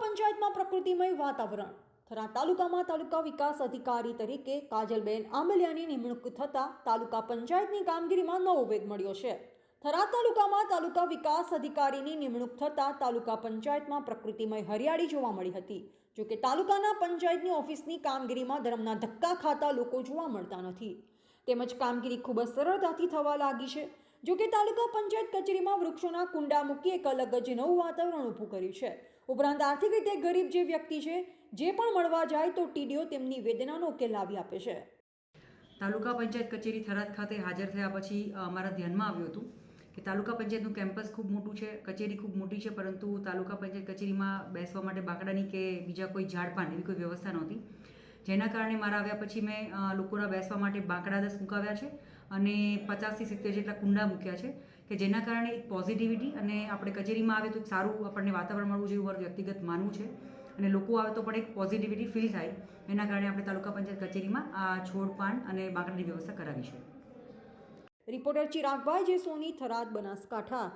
પંચાયતમાં પ્રકૃતિમય વાતાવરણ. થરા તાલુકામાં તાલુકા વિકાસ અધિકારી તરીકે કાજલબેન આંબલિયાની નિમણૂક થતાં તાલુકા પંચાયતની કામગીરીમાં નવો વેગ મળ્યો છે. થરાદ તાલુકામાં તાલુકા વિકાસ અધિકારીની નિમણૂક થતાં તાલુકા પંચાયતમાં પ્રકૃતિમય હરિયાળી જોવા મળી હતી. જોકે તાલુકાના પંચાયતની ઓફિસની કામગીરીમાં ધર્મના ધક્કા ખાતા લોકો જોવા મળતા નથી. તેમજ કામગીરી ખૂબ જ સરળતાથી થવા લાગી છે. જોકે તાલુકા પંચાયત કચેરીમાં વૃક્ષોના કુંડા મૂકી એક અલગ જ નવું વાતાવરણ ઊભું કર્યું છે. ઉપરાંત આર્થિક રીતે ગરીબ જે વ્યક્તિ છે, જે પણ મળવા જાય તો ટીડીઓ તેમની વેદનાનો ઉકેલ લાવી આપે છે. તાલુકા પંચાયત કચેરી થરાદ ખાતે હાજર થયા પછી અમારા ધ્યાનમાં આવ્યું હતું કે તાલુકા પંચાયતનું કેમ્પસ ખૂબ મોટું છે, કચેરી ખૂબ મોટી છે, પરંતુ તાલુકા પંચાયત કચેરીમાં બેસવા માટે બાકડાની કે બીજા કોઈ ઝાડપાન એવી કોઈ વ્યવસ્થા નહોતી. જેના કારણે મારા આવ્યા પછી મેં લોકોના બેસવા માટે બાંકડા દસ મુકાવ્યા છે અને પચાસથી સિત્તેર જેટલા કુંડા મૂક્યા છે કે જેના કારણે એક પોઝિટિવિટી અને આપણે કચેરીમાં આવે તો એક સારું આપણને વાતાવરણ મળવું એવું મારું વ્યક્તિગત માનવું છે. અને લોકો આવે તો પણ એક પોઝિટિવિટી ફીલ થાય, એના કારણે આપણે તાલુકા પંચાયત કચેરીમાં આ છોડ પાન અને બાંકડાની વ્યવસ્થા કરાવી છે. રિપોર્ટર ચિરાગભાઈ જે સોની થરાદ બનાસકાંઠા.